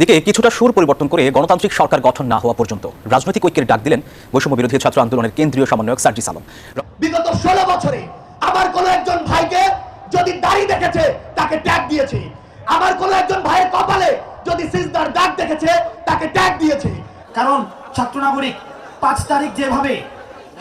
এদিকে কিছুটা সুর পরিবর্তন করে গণতান্ত্রিক সরকার গঠন না হওয়া পর্যন্ত। রাজনৈতিক ঐক্যের ডাক দিলেন বৈষম্য বিরোধী ছাত্র আন্দোলনের কেন্দ্রীয় সমন্বয়ক সার্জিস আলম। বিগত ষোলো বছরে আমার কোন একজন ভাইকে যদি দাড়ি দেখেছে তাকে ট্যাগ দিয়েছে। আমার কোন একজন ভাইয়ের কপালে যদি সিজদার দাগ দেখেছে তাকে ট্যাগ দিয়েছে। কারণ ছাত্র নাগরিক পাঁচ তারিখ যেভাবে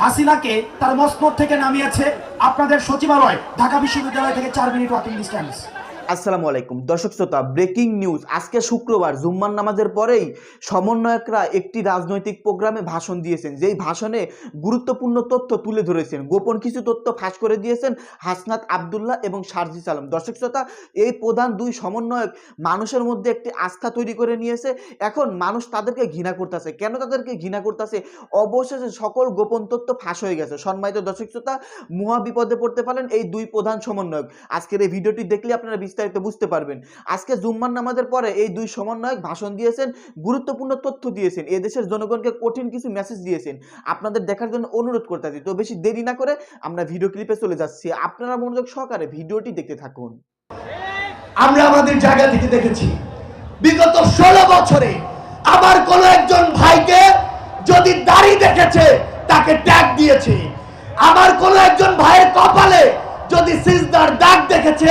হাসিনাকে তার মসনদ থেকে নামিয়েছে আপনাদের সচিবালয় ঢাকা বিশ্ববিদ্যালয় থেকে চার মিনিট ওয়াকিং ডিস্টেন্স আসসালামু আলাইকুম। দর্শক শ্রোতা, ব্রেকিং নিউজ। আজকে শুক্রবার, জুম্মার নামাজের পরেই সমন্বয়করা একটি রাজনৈতিক প্রোগ্রামে ভাষণ দিয়েছেন। যেই ভাষণে গুরুত্বপূর্ণ তথ্য তুলে ধরেছেন। গোপন কিছু তথ্য ফাঁস করে দিয়েছেন হাসনাত আবদুল্লাহ এবং শারজিস সালাম। দর্শক শ্রোতা, এই প্রধান দুই সমন্বয়ক মানুষের মধ্যে একটি আস্থা তৈরি করে নিয়েছে। এখন মানুষ তাদেরকে ঘৃণা করতেছে। কেন তাদেরকে ঘৃণা করতেছে? অবশেষে সকল গোপন তথ্য ফাঁস হয়ে গেছে। সম্মানিত দর্শক শ্রোতা মহা বিপদে পড়তে পারেন এই দুই প্রধান সমন্বয়ক। আজকের এই ভিডিওটি দেখলে আপনারা বিস্তারিত বুঝতে পারবেন। আজকে জুম্মার নামাজের পরে এই দুই সমন্বয়ক ভাষণ দিয়েছেন, গুরুত্বপূর্ণ তথ্য দিয়েছেন এ দেশের জনগণকে কঠিন কিছু মেসেজ দিয়েছেন। আপনাদের দেখার জন্য অনুরোধ করতে আছি, তো বেশি দেরি না করে আমরা ভিডিও ক্লিপে চলে যাচ্ছি। আপনারা মনোযোগ সহকারে ভিডিওটি দেখতে থাকুন। আমরা আমাদের জায়গা থেকে দেখেছি, বিগত ষোলো বছরে আমার কোন একজন ভাইকে যদি দাড়ি দেখেছে, তাকে ট্যাগ দিয়েছে। আমার কোন একজন ভাইয়ের কপালে যদি সিজদার দাগ দেখেছে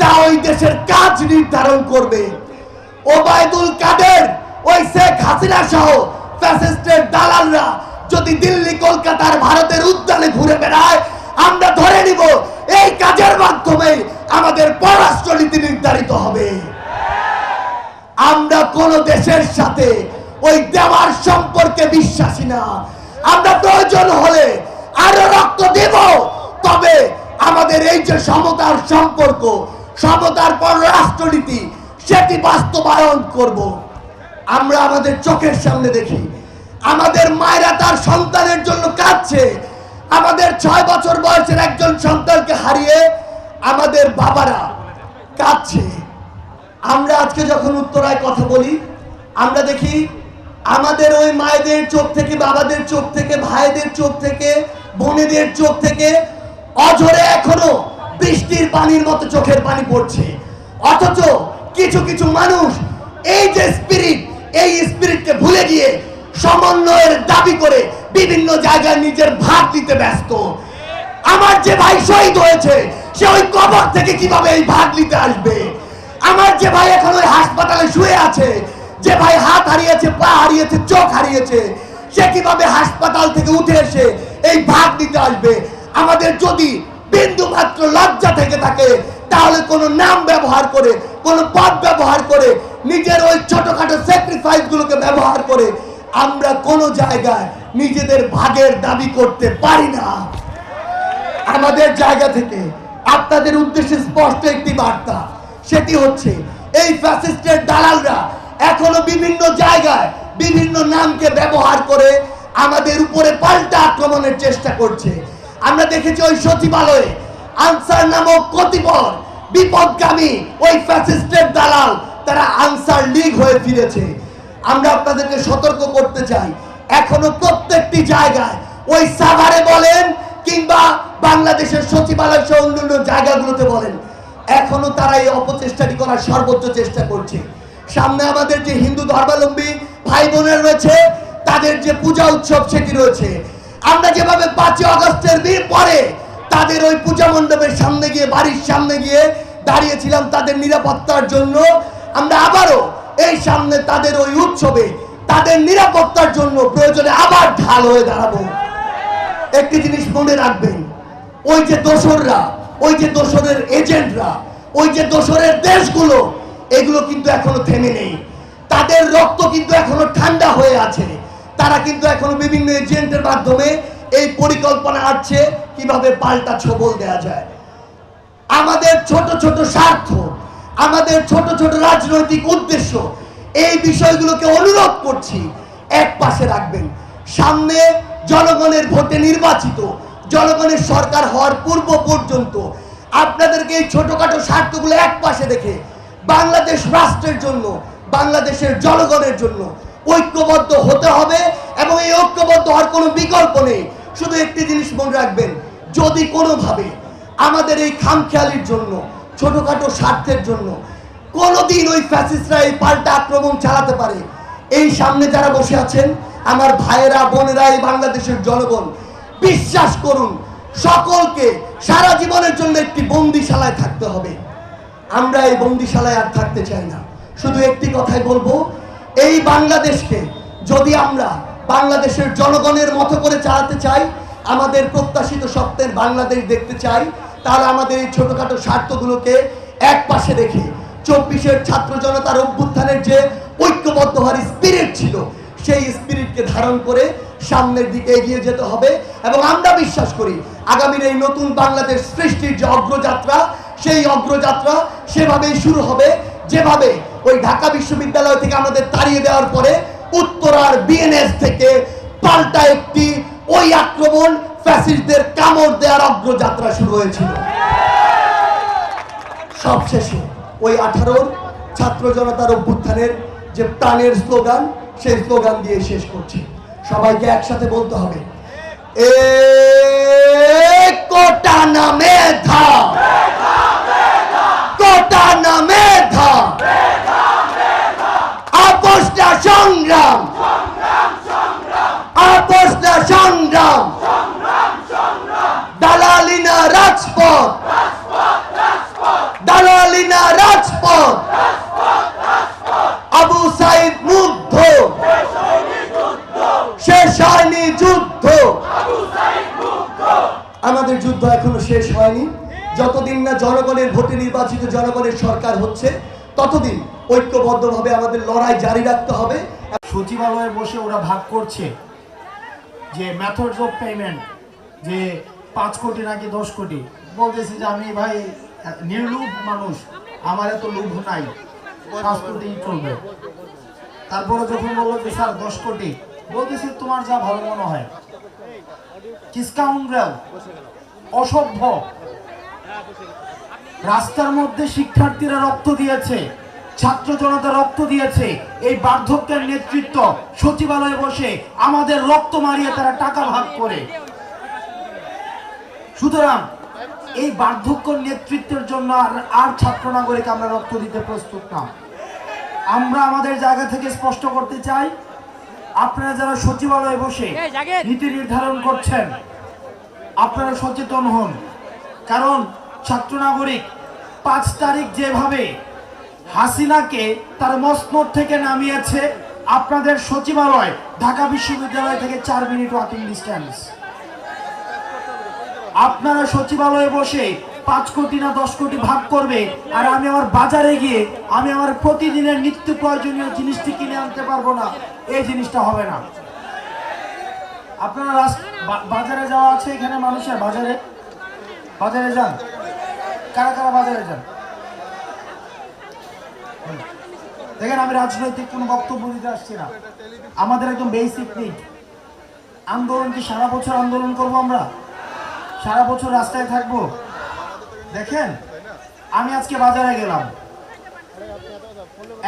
তা ওই দেশের কাজ নির্ধারণ করবে। ওবায়দুল কাদের, ওই শেখ হাসিনা সহ ফ্যাসিস্টের দালালরা যদি দিল্লি, কলকাতার ভারতের উদ্যানে ঘুরে বেড়ায়, আমরা ধরে নিব এই কাজের মাধ্যমে আমাদের পররাষ্ট্রনীতি নির্ধারিত হবে। আমরা কোন দেশের সাথে ওই দেওয়ার সম্পর্কে বিশ্বাসী না। আমরা প্রয়োজন হলে আরও রক্ত দেব, তবে আমাদের এই যে সমতার সম্পর্ক সমতার পর রাষ্ট্রনীতি, সেটি বাস্তবায়ন করব। আমরা আমাদের চোখের সামনে দেখি, আমাদের মায়েরা তার সন্তানের জন্য কাঁদছে। আমাদের ছয় বছর বয়সের একজন সন্তানকে হারিয়ে আমাদের বাবারা কাঁদছে। আমরা আজকে যখন উত্তরায় কথা বলি, আমরা দেখি আমাদের ওই মায়েদের চোখ থেকে, বাবাদের চোখ থেকে, ভাইদের চোখ থেকে, বোনেদের চোখ থেকে অঝরে এখনও বৃষ্টির পানির মতো চোখের পানি পড়ছে। অথচ কিছু কিছু মানুষ এই যে স্পিরিট এই স্পিরিটকে ভুলে গিয়ে সমন্বয়ের দাবি করে বিভিন্ন জায়গায় নিজের ভাগ দিতে ব্যস্ত। আমার যে ভাই শহীদ হয়েছে, সে ওই কবর থেকে কীভাবে এই ভাগ নিতে আসবে? আমার যে ভাই এখন ওই হাসপাতালে শুয়ে আছে, যে ভাই হাত হারিয়েছে, পা হারিয়েছে, চোখ হারিয়েছে, সে কীভাবে হাসপাতাল থেকে উঠে এসে এই ভাগ দিতে আসবে? আমাদের যদি বিন্দু মাত্র লজ্জা থেকে থাকে, তাহলে কোনো নাম ব্যবহার করে, কোনো পদ ব্যবহার করে, নিজের ওই ছোটখাটো স্যাক্রিফাইস গুলোকে ব্যবহার করে, আমরা কোনো জায়গায় নিজেদের ভাগের দাবি করতে পারি না। আমাদের জায়গা থেকে আপনাদের উদ্দেশ্যে স্পষ্ট একটি বার্তা, সেটি হচ্ছে, এই ফ্যাসিস্টের দালালরা এখনও বিভিন্ন জায়গায় বিভিন্ন নামকে ব্যবহার করে আমাদের উপরে পাল্টা আক্রমণের চেষ্টা করছে। আমরা দেখেছি ওই সচিবালয়ে আনসার নামক কতিপয় বিপদগামী ওই ফ্যাসিস্টের দালাল, তারা আনসার লীগ হয়ে ফিরেছে। আমরা আপনাদেরকে সতর্ক করতে চাই। এখনও প্রত্যেকটি জায়গায় ওই সাভারে বলেন কিংবা বাংলাদেশের সচিবালয় সহ অন্যান্য জায়গাগুলোতে বলেন। এখনও তারা এই অপচেষ্টাটি করার সর্বোচ্চ চেষ্টা করছে। সামনে আমাদের যে হিন্দু ধর্মাবলম্বী ভাই বোনের রয়েছে, তাদের যে পূজা উৎসব সেটি রয়েছে। আমরা যেভাবে পাঁচই অগস্টের দিন পরে তাদের ওই পূজা মণ্ডপের সামনে গিয়ে, বাড়ির সামনে গিয়ে দাঁড়িয়েছিলাম তাদের নিরাপত্তার জন্য, আমরা আবারও এই সামনে তাদের ওই উৎসবে তাদের নিরাপত্তার জন্য প্রয়োজনে আবার ঢাল হয়ে দাঁড়াবো। একটি জিনিস মনে রাখবেন, ওই যে দোসররা, ওই যে দোসরের এজেন্টরা, ওই যে দোসরের দেশগুলো, এগুলো কিন্তু এখনও থেমে নেই। তাদের রক্ত কিন্তু এখনও ঠান্ডা হয়ে আছে। তারা কিন্তু এখনও বিভিন্ন এজেন্টের মাধ্যমে এই পরিকল্পনা আছে কীভাবে পাল্টা ছবল দেওয়া যায়। আমাদের ছোট ছোট স্বার্থ, আমাদের ছোট ছোট রাজনৈতিক উদ্দেশ্য, এই বিষয়গুলোকে অনুরোধ করছি, এক পাশে রাখবেন। সামনে জনগণের ভোটে নির্বাচিত, জনগণের সরকার হওয়ার পূর্ব পর্যন্ত আপনাদেরকে এই ছোটখাটো স্বার্থগুলো এক পাশে দেখে বাংলাদেশ রাষ্ট্রের জন্য, বাংলাদেশের জনগণের জন্য ঐক্যবদ্ধ হতে হবে এবং এই ঐক্যবদ্ধ হওয়ার কোনো বিকল্প নেই। শুধু একটি জিনিস মনে রাখবেন, যদি কোনোভাবে আমাদের এই খামখেয়ালির জন্য, ছোটখাটো স্বার্থের জন্য কোনোদিন ওই ফ্যাসিস্টরা এই পাল্টা আক্রমণ চালাতে পারে, এই সামনে যারা বসে আছেন, আমার ভাইয়েরা, বোনেরা, এই বাংলাদেশের জনগণ, বিশ্বাস করুন, সকলকে সারা জীবনের জন্য একটি বন্দিশালায় থাকতে হবে। আমরা এই বন্দিশালায় আর থাকতে চাই না। শুধু একটি কথাই বলব এই বাংলাদেশকে যদি আমরা বাংলাদেশের জনগণের মতো করে চালাতে চাই, আমাদের প্রত্যাশিত স্বপ্নের বাংলাদেশ দেখতে চাই, তাহলে আমাদের এই ছোটোখাটো স্বার্থগুলোকে এক পাশে রেখে চব্বিশের ছাত্র জনতার অভ্যুত্থানের যে ঐক্যবদ্ধ হওয়ার স্পিরিট ছিল, সেই স্পিরিটকে ধারণ করে সামনের দিকে এগিয়ে যেতে হবে। এবং আমরা বিশ্বাস করি, আগামীর এই নতুন বাংলাদেশ সৃষ্টির যে অগ্রযাত্রা, সেই অগ্রযাত্রা সেভাবেই শুরু হবে। যেভাবে ওই ঢাকা বিশ্ববিদ্যালয় থেকে আমাদের তাড়িয়ে দেওয়ার পরে উত্তরার বিএনএস থেকে পাল্টা একটি ওই আক্রমণ ফ্যাসিস্টদের কামড় দেওয়ার অগ্রযাত্রা শুরু হয়েছিল। সবশেষে ওই আঠারোর ছাত্র জনতার অভ্যুত্থানের যে প্রাণের স্লোগান, সেই স্লোগান দিয়ে শেষ করছি। সবাইকে একসাথে বলতে হবে, এ কোটা না মেধা কোটা না মেধা সংগ্রাম। আপোষটা সংগ্রাম। দালালিনা রাজপথ। দালালিনা রাজপথ। আবু সাইদ মুগ্ধ। শেষ হয়নি যুদ্ধ। আমাদের যুদ্ধ এখনও শেষ হয়নি। যতদিন না জনগণের ভোটে নির্বাচিত জনগণের সরকার হচ্ছে ততদিন ঐক্যবদ্ধভাবে আমাদের লড়াই জারি রাখতে হবে। সচিবালয়ে বসে ওরা ভাগ করছে যে মেথডস অফ পেমেন্ট যে পাঁচ কোটি নাকি দশ কোটি। বলতেছে যে আমি ভাই, নির্লুভ মানুষ, আমার এত লোভ নাই, পাঁচ কোটি চলবে তারপরে যখন বলল যে, স্যার, দশ কোটি। বলতেছে, তোমার যা ভালো মনে হয়। কিসকাউন্ড্রেল, অসভ্য। রাস্তার মধ্যে শিক্ষার্থীরা রক্ত দিয়েছে ছাত্র জনতা রক্ত দিয়েছে এই বার্ধক্যের নেতৃত্ব সচিবালয়ে বসে আমাদের রক্ত মারিয়ে তারা টাকা ভাগ করে। সুতরাং এই বার্ধক্য নেতৃত্বের জন্য আর আর ছাত্র নাগরিক আমরা রক্ত দিতে প্রস্তুত না। আমরা আমাদের জায়গা থেকে স্পষ্ট করতে চাই আপনারা যারা সচিবালয়ে বসে নীতি নির্ধারণ করছেন আপনারা সচেতন হন। কারণ ছাত্র নাগরিক, পাঁচ তারিখ যেভাবে হাসিনাকে তার মসনদ থেকে নামিয়েছে, আপনাদের সচিবালয়, ঢাকা বিশ্ববিদ্যালয় থেকে চার মিনিট ওয়াকিং ডিস্টেন্স আপনারা সচিবালয়ে বসে পাঁচ কোটি না দশ কোটি ভাগ করবে, আর আমি আমার বাজারে গিয়ে আমি আমার প্রতিদিনের নিত্য প্রয়োজনীয় জিনিসটি কিনে আনতে পারব না, এই জিনিসটা হবে না। আপনারা বাজারে যাওয়া আছে এখানে মানুষের, বাজারে? বাজারে যান। কারা কারা বাজারে যান? দেখেন আমি রাজনৈতিক কোনো বক্তব্য দিতে আসছি না। আমাদের একদম বেসিক নিড আন্দোলন কি সারা বছর আন্দোলন করব আমরা? সারা বছর রাস্তায় থাকব? দেখেন আমি আজকে বাজারে গেলাম।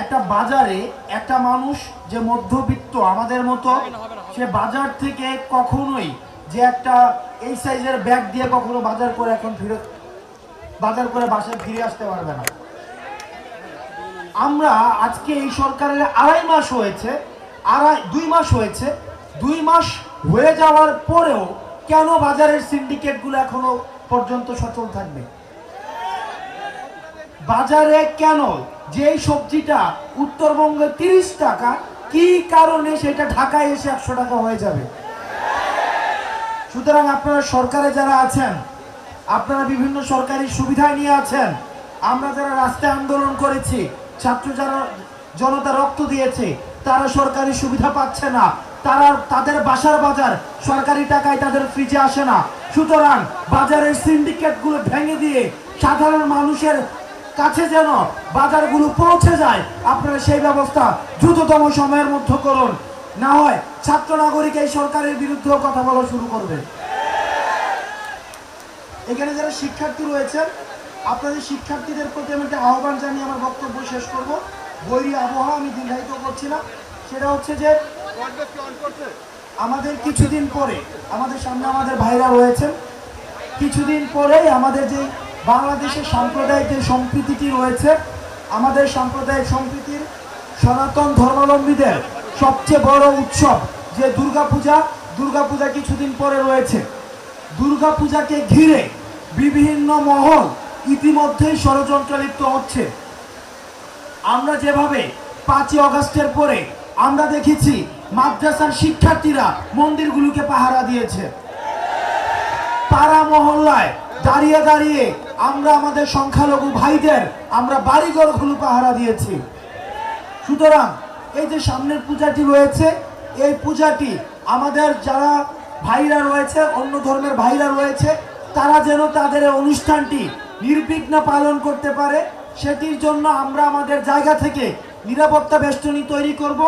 একটা বাজারে একটা মানুষ যে মধ্যবিত্ত আমাদের মতো সে বাজার থেকে কখনোই যে একটা এই সাইজের ব্যাগ দিয়ে কখনো বাজার করে এখন ফিরত বাজার করে বাসায় ফিরে আসতে পারবে না। আমরা আজকে এই সরকারের আড়াই মাস হয়েছে, আড়াই, দুই মাস হয়েছে। দুই মাস হয়ে যাওয়ার পরেও কেন বাজারের সিন্ডিকেটগুলো এখনও পর্যন্ত সচল থাকবে? বাজারে কেন যেই সবজিটা উত্তরবঙ্গে তিরিশ টাকা, কি কারণে সেটা ঢাকায় এসে একশো টাকা হয়ে যাবে? সুতরাং আপনারা সরকারে যারা আছেন আপনারা বিভিন্ন সরকারি সুবিধায় নিয়ে আছেন। আমরা যারা রাস্তায় আন্দোলন করেছি, ছাত্র যারা জনতা রক্ত দিয়েছে, তারা সরকারি সুবিধা পাচ্ছে না। তারা তাদের বাসার বাজার সরকারি টাকায় তাদের ফ্রিজে আসে না। সুতরাং বাজারের সিন্ডিকেটগুলো ভেঙে দিয়ে সাধারণ মানুষের কাছে যেন বাজারগুলো পৌঁছে যায়, আপনারা সেই ব্যবস্থা দ্রুততম সময়ের মধ্যে করুন। না হয় ছাত্র নাগরিক এই সরকারের বিরুদ্ধেও কথা বলা শুরু করবে। এখানে যারা শিক্ষার্থী রয়েছেন, আপনাদের শিক্ষার্থীদের প্রতি আমি একটা আহ্বান জানিয়ে আমার বক্তব্য শেষ করব। বৈরী আবহাওয়া আমি দীর্ঘায়িত করছি না। সেটা হচ্ছে যে, আমাদের কিছুদিন পরে আমাদের সামনে আমাদের ভাইরা রয়েছেন। কিছুদিন পরেই আমাদের যে বাংলাদেশের সাম্প্রদায়িক যে সম্প্রীতিটি রয়েছে, আমাদের সাম্প্রদায়িক সম্প্রীতির সনাতন ধর্মাবলম্বীদের সবচেয়ে বড় উৎসব যে দুর্গাপূজা। দুর্গাপূজা কিছুদিন পরে রয়েছে। দুর্গাপূজাকে ঘিরে বিভিন্ন মহল ইতিমধ্যেই ষড়যন্ত্র লিপ্ত হচ্ছে। আমরা যেভাবে পাঁচই অগস্টের পরে আমরা দেখেছি মাদ্রাসার শিক্ষার্থীরা মন্দিরগুলোকে পাহারা দিয়েছে। পাড়া মহল্লায় দাঁড়িয়ে দাঁড়িয়ে আমরা আমাদের সংখ্যালঘু ভাইদের আমরা বাড়িঘরগুলো পাহারা দিয়েছি। সুতরাং এই যে সামনের পূজাটি রয়েছে, এই পূজাটি আমাদের যারা ভাইরা রয়েছে, অন্য ধর্মের ভাইরা রয়েছে তারা যেন তাদের অনুষ্ঠানটি নির্বিঘ্ন পালন করতে পারে, সেটির জন্য আমরা আমাদের জায়গা থেকে নিরাপত্তা বেষ্টনী তৈরি করব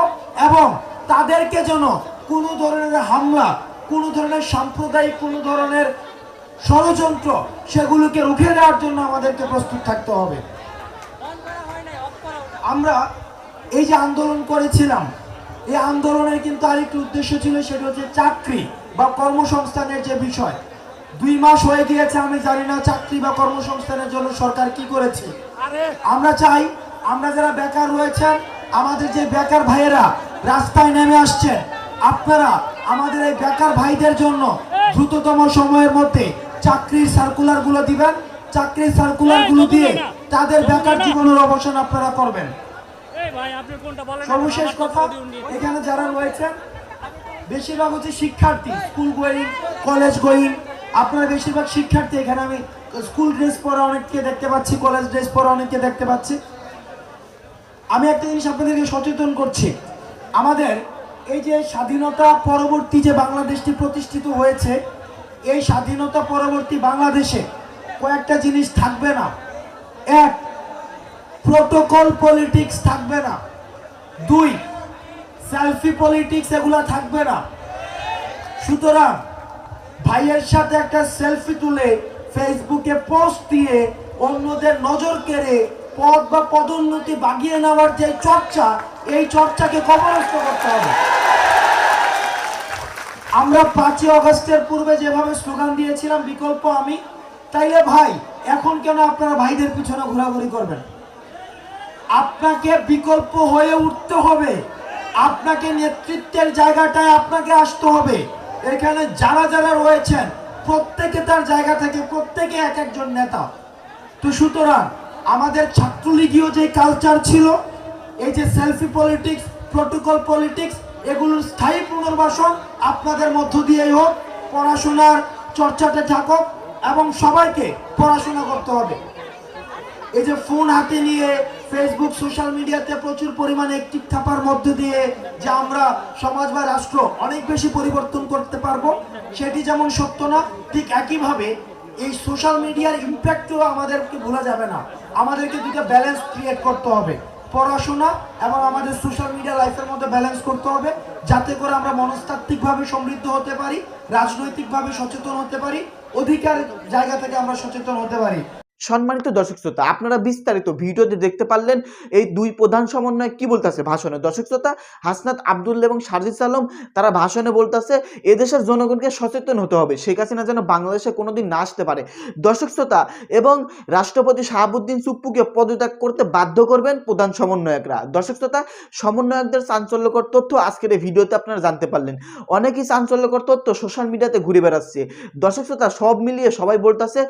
এবং তাদেরকে যেন কোনো ধরনের হামলা, কোনো ধরনের সাম্প্রদায়িক, কোনো ধরনের ষড়যন্ত্র সেগুলোকে রুখে দেওয়ার জন্য আমাদেরকে প্রস্তুত থাকতে হবে। আমরা এই যে আন্দোলন করেছিলাম, এই আন্দোলনের কিন্তু আরেকটি উদ্দেশ্য ছিল, সেটা হচ্ছে চাকরি বা কর্মসংস্থানের যে বিষয় দুই মাস হয়ে গিয়েছে আমি জানি না চাকরি বা কর্মসংস্থানের জন্য সরকার কি করেছে। আমরা চাই আমরা যারা বেকার রয়েছেন আমাদের যে বেকার ভাইয়েরা রাস্তায় নেমে আসছেন আপনারা আমাদের এই বেকার ভাইদের জন্য দ্রুততম সময়ের মধ্যে চাকরির সার্কুলারগুলো দিবেন। চাকরির সার্কুলারগুলো দিয়ে তাদের বেকার জীবনের অবসান আপনারা করবেন। সর্বশেষ কথা এখানে যারা রয়েছেন বেশিরভাগ হচ্ছে শিক্ষার্থী স্কুল গোয়িং কলেজ গোয়িং আপনারা বেশিরভাগ শিক্ষার্থী এখানে আমি স্কুল ড্রেস পরা অনেককে দেখতে পাচ্ছি, কলেজ ড্রেস পরা অনেককে দেখতে পাচ্ছি। আমি একটা জিনিস আপনাদেরকে সচেতন করছি। আমাদের এই যে স্বাধীনতা পরবর্তী যে বাংলাদেশটি প্রতিষ্ঠিত হয়েছে, এই স্বাধীনতা পরবর্তী বাংলাদেশে কয়েকটা জিনিস থাকবে না। এক প্রোটোকল পলিটিক্স থাকবে না। দুই সেলফি পলিটিক্স এগুলা থাকবে না। সুতরাং ভাইয়ের সাথে একটা সেলফি তুলে ফেসবুকে পোস্ট দিয়ে অন্যদের নজর কেড়ে পদ বা পদোন্নতি বাগিয়ে নেওয়ার যে চর্চা, এই চর্চাকে কবরস্থ করতে হবে। আমরা পাঁচই অগস্টের পূর্বে যেভাবে স্লোগান দিয়েছিলাম, বিকল্প আমি, তাইলে ভাই, এখন কেন আপনারা ভাইদের পিছনে ঘোরাঘুরি করবেন? আপনাকে বিকল্প হয়ে উঠতে হবে। আপনাকে নেতৃত্বের জায়গাটায় আপনাকে আসতে হবে। এখানে যারা যারা রয়েছেন, প্রত্যেকে তার জায়গা থেকে প্রত্যেকে এক একজন নেতা। তো সুতরাং আমাদের ছাত্রলীগীয় যে কালচার ছিল, এই যে সেলফি পলিটিক্স প্রোটোকল পলিটিক্স এগুলোর স্থায়ী পুনর্বাসন আপনাদের মধ্য দিয়েই হোক, পড়াশোনার চর্চাটা থাকুক এবং সবাইকে পড়াশোনা করতে হবে। এই যে ফোন হাতে নিয়ে ফেসবুক সোশ্যাল মিডিয়াতে প্রচুর পরিমাণে একটিভ থাকার মধ্য দিয়ে যে আমরা সমাজ বা রাষ্ট্র অনেক বেশি পরিবর্তন করতে পারব, সেটি যেমন সত্য না, ঠিক একইভাবে এই সোশ্যাল মিডিয়ার ইম্প্যাক্টও আমাদেরকে ভোলা যাবে না। আমাদেরকে দুটো ব্যালেন্স ক্রিয়েট করতে হবে। পড়াশোনা এবং আমাদের সোশ্যাল মিডিয়া লাইফের মধ্যে ব্যালেন্স করতে হবে, যাতে করে আমরা মনস্তাত্ত্বিকভাবে সমৃদ্ধ হতে পারি, রাজনৈতিকভাবে সচেতন হতে পারি, অধিকার জায়গা থেকে আমরা সচেতন হতে পারি। সম্মানিত দর্শক শ্রোতা, আপনারা বিস্তারিত ভিডিওতে দেখতে পারলেন এই দুই প্রধান সমন্বয় কি বলতেছে ভাষণে। দর্শক শ্রোতা, হাসনাত আবদুল্লা এবং সারজিস আলম, তারা ভাষণে বলতেছে, এদেশের জনগণকে সচেতন হতে হবে, শেখ হাসিনা যেন বাংলাদেশে কোনোদিন না আসতে পারে। দর্শক শ্রোতা, এবং রাষ্ট্রপতি শাহাবুদ্দিন চুপ্পুকে পদত্যাগ করতে বাধ্য করবেন প্রধান সমন্বয়করা। দর্শক শ্রোতা, সমন্বয়কদের চাঞ্চল্যকর তথ্য আজকের এই ভিডিওতে আপনারা জানতে পারলেন। অনেকই চাঞ্চল্যকর তথ্য সোশ্যাল মিডিয়াতে ঘুরে বেড়াচ্ছে। দর্শক শ্রোতা, সব মিলিয়ে সবাই বলতেছে,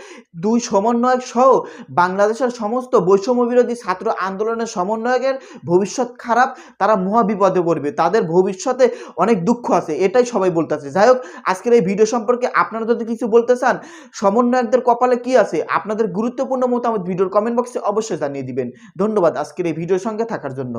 দুই সমন্বয়ক সব সহ বাংলাদেশের সমস্ত বৈষম্য বিরোধী ছাত্র আন্দোলনের সমন্বয়কের ভবিষ্যৎ খারাপ, তারা মহা বিপদে পড়বে। তাদের ভবিষ্যতে অনেক দুঃখ আছে, এটাই সবাই বলতেছে। যাই হোক, আজকের এই ভিডিও সম্পর্কে আপনারা যদি কিছু বলতে চান, সমন্বয়কদের কপালে কি আছে, আপনাদের গুরুত্বপূর্ণ মতামত ভিডিওর কমেন্ট বক্সে অবশ্যই জানিয়ে দিবেন। ধন্যবাদ আজকের এই ভিডিওর সঙ্গে থাকার জন্য।